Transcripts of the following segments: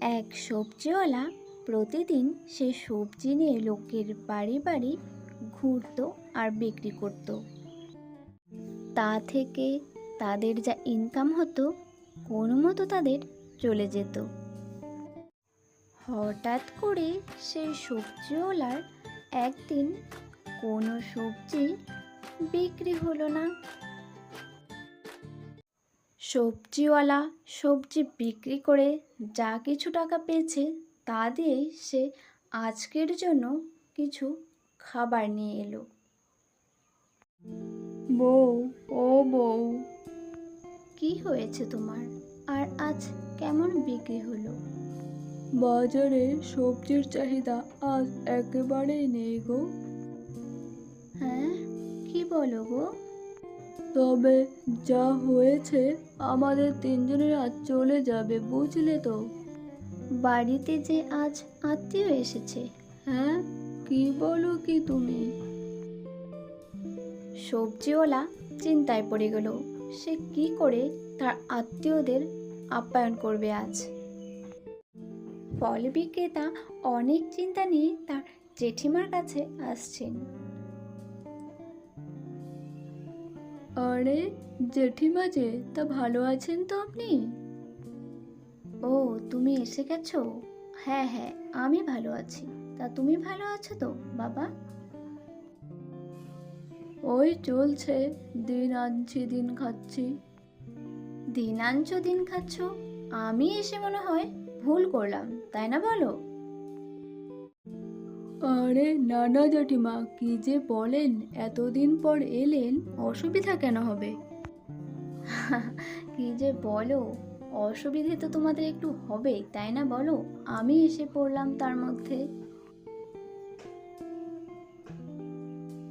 এক সবজিওয়ালা প্রতিদিন সে সবজি নিয়ে লোকের বাড়ি বাড়ি ঘুরতো আর বিক্রি করত। তা থেকে তাদের যা ইনকাম হতো, কোনো মতো তাদের চলে যেত। হঠাৎ করে সেই সবজিওয়ালার একদিন কোনো সবজি বিক্রি হলো না। সবজিওয়ালা সবজি বিক্রি করে যা কিছু টাকা পেয়েছে তা দিয়েই সে আজকের জন্য কিছু খাবার নিয়ে এলো। বউ ও বউ। কি হয়েছে তোমার? আর আজ কেমন বিক্রি হলো? বাজারে সবজির চাহিদা আজ একেবারেই নেই গো। হ্যাঁ কি বলো গো? তবে যা হয়েছে আমাদের তিনজনের আজ চলে যাবে বুঝলে তো? বাড়িতে যে আজ আত্মীয় এসেছে। হ্যাঁ কি বলো কি তুমি? সবজিওয়ালা চিন্তায় পড়ে গেল। সে কি করে তার আত্মীয়দের আপ্যায়ন করবে আজ? ফল বিক্রেতা অনেক চিন্তা নিয়ে তার জেঠিমার কাছে আসছেন। আরে, জেঠিমা যে, তা ভালো আছেন তো আপনি? ও, তুমি এসে গেছো? হ্যাঁ হ্যাঁ আমি ভালো আছি। তা তুমি ভালো আছো তো, বাবা? ওই চলছে, দিন আনছি, দিন খাচ্ছি। দিন আনছো, দিন খাচ্ছ? আমি এসে মনে হয় ভুল করলাম, তাই না বলো? আরে নানা জেঠিমা কি যে বলেন এতদিন পর এলেন অসুবিধা কেন হবে? কি যে বলো অসুবিধে তো তোমাদের একটু হবেই তাই না বলো? আমি এসে পড়লাম তার মধ্যে।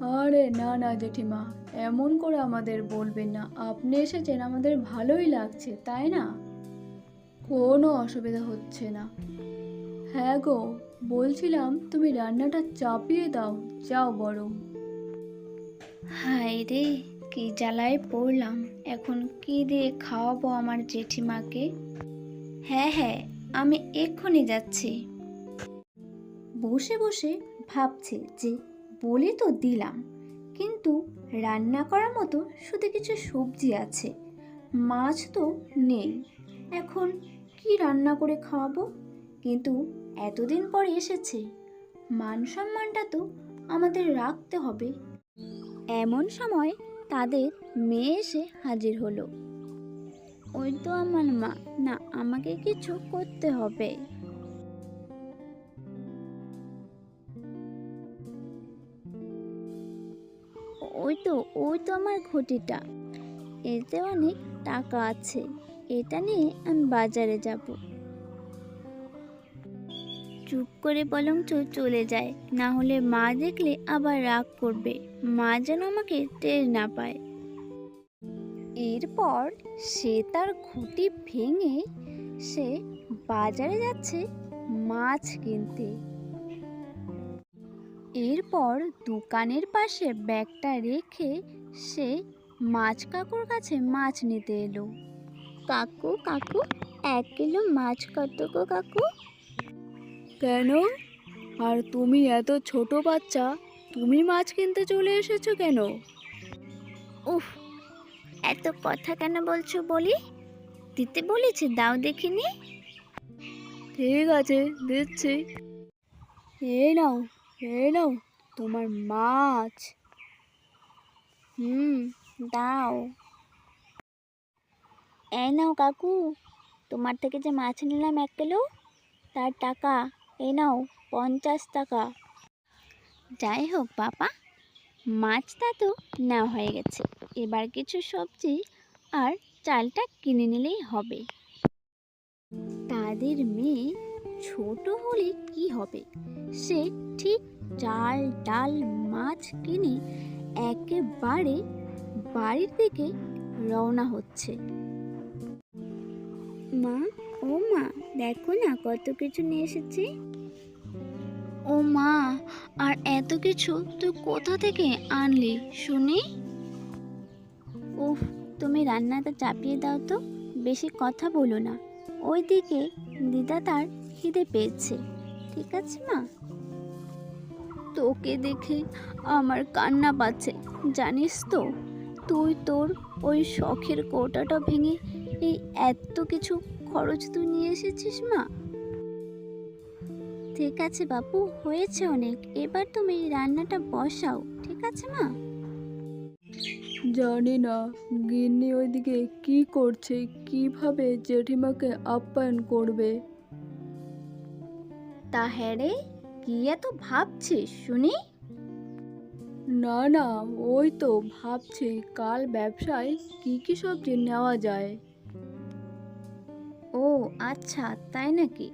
আরে না না জেঠিমা এমন করে আমাদের বলবেন না। আপনি এসেছেন আমাদের ভালোই লাগছে তাই না? কোনো অসুবিধা হচ্ছে না। হ্যাঁ গো বলছিলাম তুমি রান্নাটা চাপিয়ে দাও যাও বড় হায় রে কি জ্বালায় পড়লাম। এখন কি দিয়ে খাওয়াবো আমার জেঠিমাকে? হ্যাঁ হ্যাঁ আমি এক্ষুনি যাচ্ছি। বসে বসে ভাবছে যে বলে তো দিলাম কিন্তু রান্না করার মতো শুধু কিছু সবজি আছে মাছ তো নেই। এখন কি রান্না করে খাওয়াবো? কিন্তু এতদিন পরে এসেছে। মান সম্মানটা তো আমাদের রাখতে হবে। এমন সময় তাদের মেয়ে এসে হাজির হলো। ওই তো আমার মা। না, আমাকে কিছু করতে হবে। ওই তো ওই তো আমার ঘটিটা। এতে অনেক টাকা আছে। এটা নিয়ে আমি বাজারে যাব। চুপ করে বলং চলে যায়। না হলে মা দেখলে আবার রাগ করবে। মা যেন আমাকে টের না পায়। এরপর সে তার খুঁটি ভেঙে সে বাজারে যাচ্ছে মাছ কিনতে। এরপর দোকানের পাশে ব্যাগটা রেখে সে মাছ কাকুর কাছে মাছ নিতে এলো। কাকু কাকু এক কিলো মাছ কত গো কাকু? কেন? আর তুমি এত ছোট বাচ্চা তুমি মাছ কিনতে চলে এসেছ কেন? উফ এত কথা কেন বলছো বলি? দিতে বলেছে দাও দেখিনি। ঠিক আছে দিচ্ছি। এই নাও এই নাও তোমার মাছ। হুম দাও। এই নাও কাকু তোমার থেকে যে মাছ নিলাম এক কিলো তার টাকা। এই নাও, পঞ্চাশ টাকা। যাই হোক বাবা মাছটা তো নেওয়া হয়ে গেছে। এবার কিছু সবজি আর চালটা কিনে নিলেই হবে। তাদের মেয়ে ছোট হলে কি হবে? সে ঠিক চাল, ডাল, মাছ কিনে একেবারে বাড়ির দিকে রওনা হচ্ছে। মা ও মা দেখো না কত কিছু নিয়ে এসেছি। ও মা আর এত কিছু তুই কোথা থেকে আনলি শুনি? উফ তুমি রান্নাটা চাপিয়ে দাও তো বেশি কথা বলো না। ওইদিকে দিদা তার খিদে পেয়েছে ঠিক আছে মা? তোকে দেখে আমার কান্না পাচ্ছে জানিস তো? তুই তোর ওই শখের কোটাটা ভেঙে এই এত কিছু খরচ তুই নিয়ে এসেছিস মা? ঠিক আছে বাপু হয়েছে অনেক। এবার তুমি রান্নাটা বসাও ঠিক আছে মা? জানি না গিন্নি ওইদিকে কি করছে কীভাবে জেঠিমাকে আপ্যায়ন করবে? তা হ্যাঁ রে কি এত ভাবছিস শুনি? না না ওই তো ভাবছি কাল ব্যবসায় কি কি সবজি নেওয়া যায়? আচ্ছা তাই নাকি